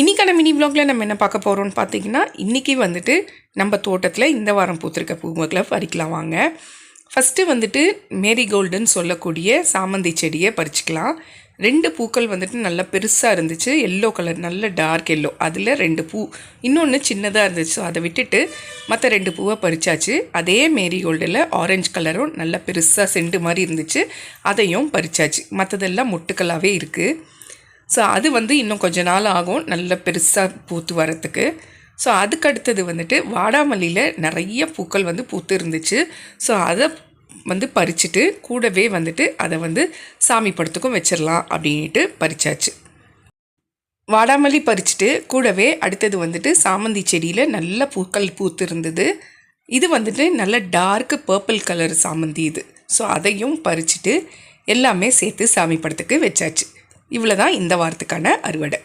இன்றைக்கான மினி வ்ளாகில் நம்ம என்ன பார்க்க போகிறோம்னு பார்த்தீங்கன்னா இன்றைக்கி வந்துட்டு நம்ம தோட்டத்தில் இந்த வாரம் பூத்திருக்க பூவுகளை பறிக்கலாம் வாங்க. ஃபஸ்ட்டு வந்துட்டு மேரிகோல்டுன்னு சொல்லக்கூடிய சாமந்தி செடியை பறிச்சுக்கலாம். ரெண்டு பூக்கள் வந்துட்டு நல்லா பெருசாக இருந்துச்சு. எல்லோ கலர் நல்ல டார்க் எல்லோ அதில் ரெண்டு பூ இன்னொன்று சின்னதாக இருந்துச்சு. அதை விட்டுட்டு மற்ற ரெண்டு பூவை பறிச்சாச்சு. அதே மேரிகோல்டில் ஆரஞ்சு கலரும் நல்லா பெருசாக செண்டு மாதிரி இருந்துச்சு. அதையும் பறிச்சாச்சு. மற்றதெல்லாம் முட்டுக்களாகவே இருக்குது ஸோ அது வந்து இன்னும் கொஞ்ச நாள் ஆகும் நல்ல பெருசாக பூத்து வரத்துக்கு. ஸோ அதுக்கு அடுத்தது வந்துட்டு வாடாமல்லியில் நிறைய பூக்கள் வந்து பூத்து இருந்துச்சு. ஸோ அதை வந்து பறிச்சுட்டு கூடவே வந்துட்டு அதை வந்து சாமி படத்துக்கும் வச்சிடலாம் அப்படின்ட்டு பறிச்சாச்சு. வாடாமல்லி பறிச்சுட்டு கூடவே அடுத்தது வந்துட்டு சாமந்தி செடியில் நல்ல பூக்கள் பூத்து இருந்தது. இது வந்துட்டு நல்ல டார்க் பர்பிள் கலர் சாமந்தி இது. ஸோ அதையும் பறிச்சுட்டு எல்லாமே சேர்த்து சாமி படத்துக்கு வச்சாச்சு. இவ்வளோ தான் இந்த வாரத்துக்கான அறுவடை.